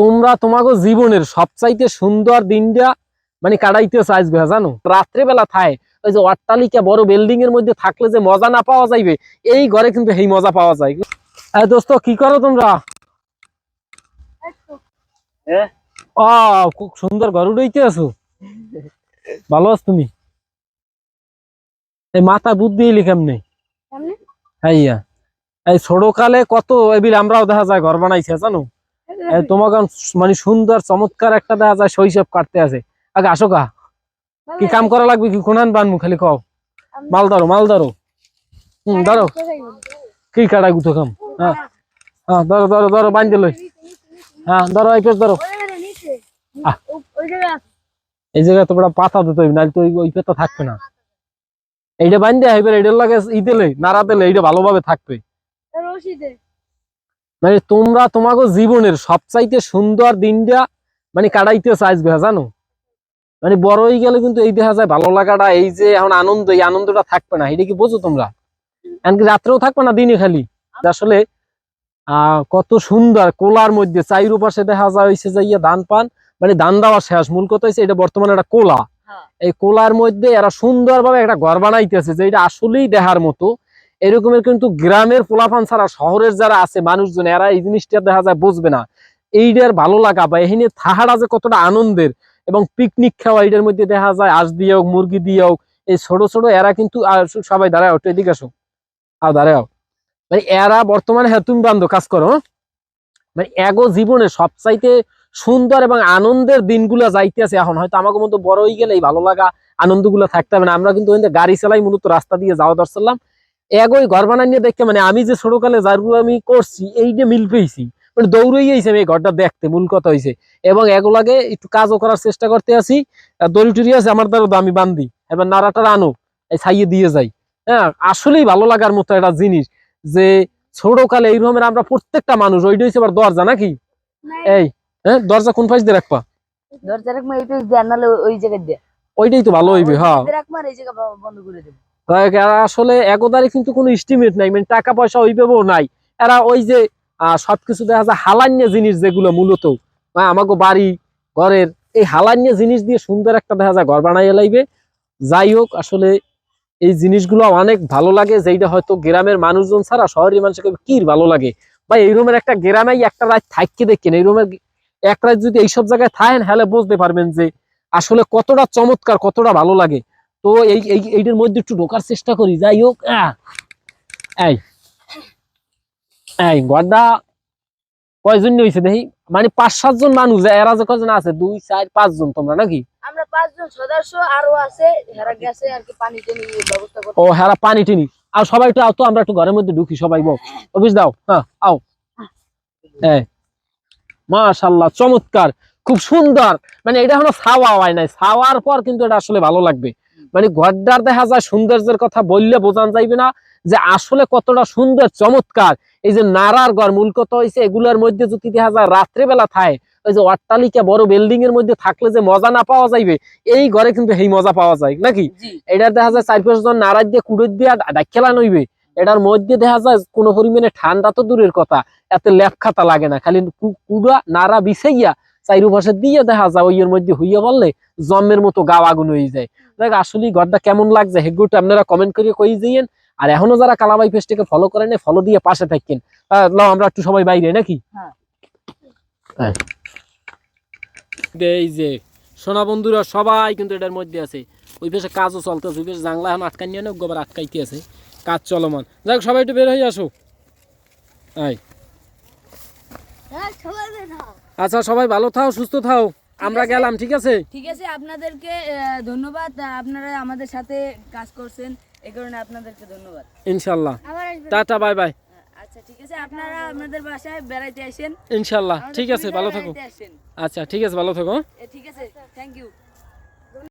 তোমরা তোমাকে জীবনের সবচাইতে সুন্দর দিনটা মানে কাটাইতে চাইবে জানো? রাত্রে বেলা থায় ওই যে অট্টালিকা বড় বিল্ডিং এর মধ্যে থাকলে যে মজা না পাওয়া যাইবে এই ঘরে কিন্তু এই মজা পাওয়া যায়। দোস্ত কি করো তোমরা? খুব সুন্দর ঘর উড়াইতে আছো। ভালো আছো তুমি? এই মাথা বুদ্ধি এলি কেমনে? কেমনে? হ্যাঁ এই ছোট কালে কত এবিল আমরাও দেখা যায় ঘর বানাইছে জানো? তোমাকে মানে সুন্দর চমৎকার একটা দেখা যায় শৈশব কাটতে আছে। আগে আসো কা কি কাম করা লাগবে কি? কোনান বানমু খালি কও। মাল ধরো মাল ধরো। হুম ধরো। কি কাটাই গুতো কাম হ্যাঁ। হ্যাঁ ধরো ধরো ধরো বান্ধে লই। হ্যাঁ ধরো এই ধরো। এই জায়গায় তো বড় পাতা দিতে হইবে নাহলে তো ওই- পেতা থাকবে না। এইটা বান্ধে হইবে এটার লাগে ই দিলে নাড়া দিলে এইটা ভালোভাবে থাকবে। মানে তোমরা তোমাকে জীবনের সবচাইতে সুন্দর দিনটা মানে কাটাইতে চাইবে জানো? মানে বড় হয়ে গেলে কিন্তু এই দেখা যায় ভালো লাগাটা এই যে এখন আনন্দ এই আনন্দটা থাকবে না এটা কি বোঝো তোমরা? এমনকি রাত্রেও থাকবে না দিনে খালি? আসলে আহ কত সুন্দর কোলার মধ্যে চাইর পাশে দেখা যায় হইছে যে ইয়ে ধান পান মানে ধান দেওয়া শেষ। মূল কথা হচ্ছে এটা বর্তমানে একটা কোলা। হ্যাঁ। এই কোলার মধ্যে এরা সুন্দরভাবে একটা ঘর বানাইতেছে যে এটা আসলেই দেখার মতো। এরকমের কিন্তু গ্রামের পোলাপান ছাড়া শহরের যারা আছে মানুষজন, এরা এই জিনিসটা দেখা যায় বুঝবে না। এইটার ভালো লাগা বা এখানে থাহারা যে কতটা আনন্দের এবং পিকনিক খাওয়া এইটার মধ্যে দেখা যায়, আঁশ দিয়ে হোক, মুরগি দিয়ে হোক, এই ছোট ছোট এরা কিন্তু সবাই দাঁড়ায় ওটা এদিকে আসো। আও। দাঁড়াও মানে এরা বর্তমানে হ্যাঁ তুমি বান্ধব, কাজ করো? মানে এগো জীবনে সবচাইতে সুন্দর এবং আনন্দের দিনগুলা যাইতে আছে এখন। হয়তো আমাকে মতো বড় হয়ে গেলে এই ভালো লাগা, আনন্দগুলো থাকতে হবে না। আমরা কিন্তু গাড়ি চালাই মূলত রাস্তা দিয়ে যাওয়া দরছিলাম এগোই ঘর বানাই নিয়ে দেখতে মানে আমি যে ছোটকালে যারগুলো আমি করছি এই যে মিল পেয়েছি। মানে দৌড়েই আইছি আমি এই ঘরটা দেখতে মূল কথা হয়েছে এবং এগুলাকে একটু কাজও করার চেষ্টা করতে আর দড়ি টুরি আছে আমার দ্বারা আমি বান্ধি এবার নাড়াটা আনো এই ছাইয়ে দিয়ে যাই। হ্যাঁ আসলেই ভালো লাগার মতো একটা জিনিস যে ছোটকালে এই রকমের আমরা প্রত্যেকটা মানুষ ওইটা হচ্ছে আবার দরজা নাকি? এই হ্যাঁ দরজা কোন পাশ দিয়ে রাখবা? দরজা রাখব এই পেজ দেয় নাহলে ওই জায়গায় দেয় ওইটাই তো ভালো হইবে হ্যাঁ। রাখব এই জায়গা বন্ধ করে দেবো। আসলে একদারে কিন্তু কোনো এস্টিমেট নাই মানে টাকা পয়সা ওইভাবেও নাই। এরা ওই যে সবকিছু দেখা যায় হালান্য জিনিস যেগুলো মূলত আমাকে বাড়ি, ঘরের, এই হালান্য জিনিস দিয়ে সুন্দর একটা দেখা যায় ঘর বানাইয়া লাইবে। যাই হোক, আসলে এই জিনিসগুলো অনেক ভালো লাগে যেটা হয়তো গ্রামের মানুষজন ছাড়া শহরের মানুষকে কি ভালো লাগে। বা এই রুমের একটা গ্রামে একটা রাত থাকতে দেখেন, এই রুমের এক রাত যদি এইসব জায়গায় থাকেন হলে বুঝতে পারবেন যে আসলে কতটা চমৎকার, কতটা ভালো লাগে। তো এই এই এইটার মধ্যে একটু ঢোকার চেষ্টা করি যাই হোক এই এই গড্ডা কয়জন হয়েছে দেখি? মানে পাঁচ সাতজন মানুষ এরা যে কজন আছে? দুই চার পাঁচজন তোমরা নাকি? আমরা পাঁচজন সদস্য আরও আছে হেরা গেছে আর কি পানি টানি ব্যবস্থা করতে। ও হেরা পানি টিনি আর সবাই একটু আও তো আমরা একটু ঘরের মধ্যে ঢুকি সবাই বউ অফিস দাও হ্যাঁ আও। এই মাশাল্লাহ চমৎকার খুব সুন্দর। মানে এটা হলো ছাওয়া হয় নাই ছাওয়ার পর কিন্তু এটা আসলে ভালো লাগবে। মানে ঘরটার দেখা যায় সৌন্দর্যের কথা বললে বোঝান যাইবে না যে আসলে কতটা সুন্দর চমৎকার। এই যে নারার ঘর মূল কথা হয়েছে এগুলোর মধ্যে যদি দেখা যায় রাত্রে বেলা থায় ওই যে অট্টালিকা বড় বিল্ডিং এর মধ্যে থাকলে যে মজা না পাওয়া যাইবে এই ঘরে কিন্তু সেই মজা পাওয়া যায় নাকি? এটা দেখা যায় চার পাঁচ জন নারাজ দিয়ে কুড়ে দিয়ে ডাক্কেলা নইবে এটার মধ্যে দেখা যায় কোনো পরিমাণে ঠান্ডা তো দূরের কথা এত ল্যাপ খাতা লাগে না খালি কুড়া নাড়া বিছাইয়া চাইরু পাশে দিয়ে দেখা যায় ওই এর মধ্যে হইয়া বললে জম্মের মতো গাও আগুন হয়ে যায়। দেখ আসলে ঘরটা কেমন লাগছে? হেগুটা আপনারা কমেন্ট করে কই দিয়েন আর এখনও যারা কালাবাই পেজটাকে ফলো করেন ফলো দিয়ে পাশে থাকেন। আমরা একটু সবাই বাইরে নাকি? হ্যাঁ। হ্যাঁ। এই যে সোনা বন্ধুরা সবাই কিন্তু এটার মধ্যে আছে। ওই পাশে কাজও চলতেছে ওই পাশে জাংলা এখন আটকাই নিয়ে গোবর আটকাইতে আছে। কাজ চলমান। যাক সবাই একটু বের হয়ে আসো। আয়। আচ্ছা সবাই ভালো থাও সুস্থ থাও। আমরা গেলাম ঠিক আছে? ঠিক আছে আপনাদেরকে ধন্যবাদ। আপনারা আমাদের সাথে কাজ করছেন এই কারণে আপনাদেরকে ধন্যবাদ। ইনশাল্লাহ। Tata bye bye. আচ্ছা ঠিক আছে আপনারা আপনাদের বাসায় বেড়াইতে আসেন। ইনশাল্লাহ। ঠিক আছে ভালো থাকো। আচ্ছা ঠিক আছে ভালো থাকো ঠিক আছে থ্যাংক ইউ